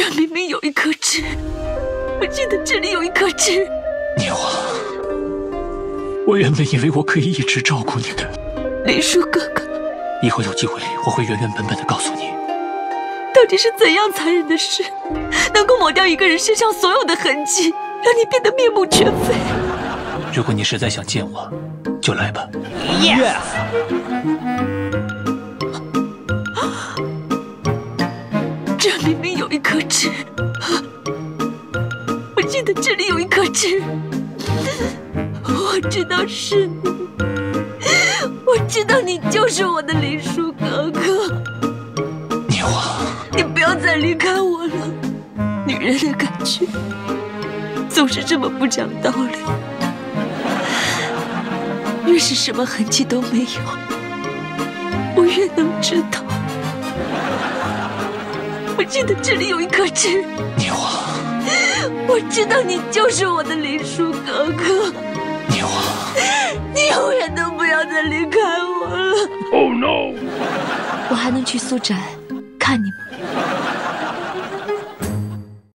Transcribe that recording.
这明明有一颗痣，我记得这里有一颗痣。宁王，我原本以为我可以一直照顾你的，林叔哥哥。以后有机会，我会原原本本的告诉你，到底是怎样残忍的事，能够抹掉一个人身上所有的痕迹，让你变得面目全非。如果你实在想见我，就来吧。Yes。明明有一颗痣，我记得这里有一颗痣，我知道是你。我知道你就是我的林殊哥哥，你我，你不要再离开我了。女人的感觉总是这么不讲道理，越是什么痕迹都没有，我越能知道。我记得这里有一颗痣，你我，我知道你就是我的林殊哥哥，你我，你永远都不要再离开我了。Oh no！我还能去苏宅看你吗？